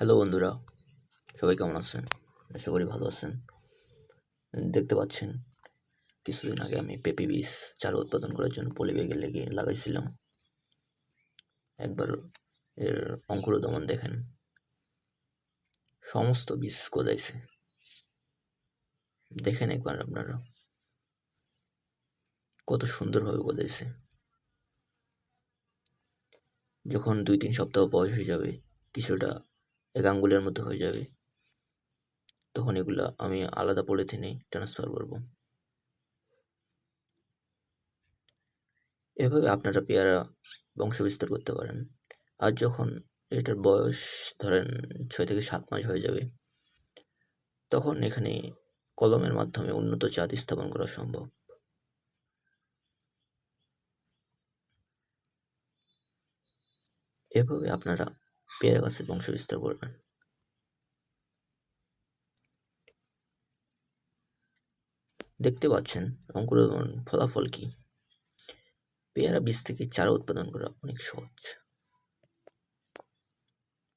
Hello বন্ধুরা, সবাই কেমন আছেন? আশা করি ভালো আছেন। দেখতে পাচ্ছেন, কিছুদিন আগে আমি পেপি বীজ চারা উৎপাদন করার জন্য পলি ব্যাগে লেগে লাগাইছিলাম। একবার এর অঙ্কুর দমন দেখেন। সমস্ত বীজ গজাইছে। দেখেন একবার আপনারা। কত সুন্দরভাবে গজাইছে। যখন দুই তিন সপ্তাহ বয়স হয়ে যাবে, কিছুটা এক আঙ্গুলের মতো হয়ে যাবে। তখন এগুলা আমি আলাদা পলিথিনে ট্রান্সফার করব। এভাবে আপনারা পেয়ারা বংশ বিস্তার করতে পারেন। আর যখন এটার বয়স ধরেন ছয় থেকে সাত মাস হয়ে যাবে, তখন এখানে কলমের মাধ্যমে উন্নত জাত স্থাপন করা সম্ভব। এভাবে আপনারা পেয়ারা গাছের বংশ বিস্তার করবেন। দেখতে পাচ্ছেন অঙ্কুরোদন ফলাফল কি? পেয়ারা বীজ থেকে চারা উৎপাদন করা অনেক সহজ।